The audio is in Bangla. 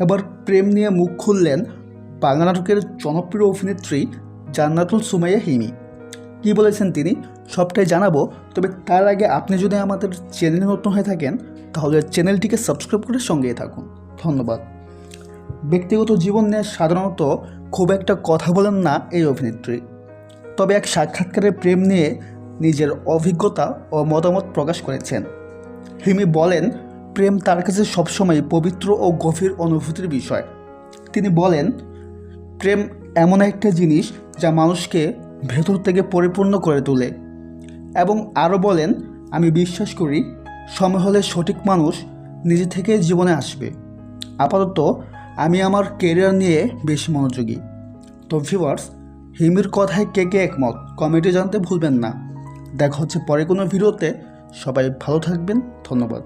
এবার প্রেম নিয়ে মুখ খুললেন বাংলা নাটকের জনপ্রিয় অভিনেত্রী জান্নাতুল সুমাইয়া হিমি। কী বলেছেন তিনি? সবটাই জানাব, তবে তার আগে আপনি যদি আমাদের চ্যানেলে নতুন হয়ে থাকেন, তাহলে চ্যানেলটিকে সাবস্ক্রাইব করে সঙ্গেই থাকুন। ধন্যবাদ। ব্যক্তিগত জীবন নিয়ে সাধারণত খুব একটা কথা বলেন না এই অভিনেত্রী। তবে এক সাক্ষাৎকারে প্রেম নিয়ে নিজের অভিজ্ঞতা ও মতামত প্রকাশ করেছেন। হিমি বলেন প্রেম তার কাছে সবসময় পবিত্র ও গভীর অনুভূতির বিষয়। তিনি বলেন, প্রেম এমন একটা জিনিস যা মানুষকে ভেতর থেকে পরিপূর্ণ করে তোলে এবং আরও বলেন, আমি বিশ্বাস করি সময় হলে সঠিক মানুষ নিজে থেকে জীবনে আসবে। আপাতত আমি আমার কেরিয়ার নিয়ে বেশি মনোযোগী। তো ভিউয়ার্স হিমির কথায় কে কে একমত? কমেন্টে জানতে ভুলবেন না। দেখা হচ্ছে পরে কোনো ভিডিওতে সবাই ভালো থাকবেন। ধন্যবাদ।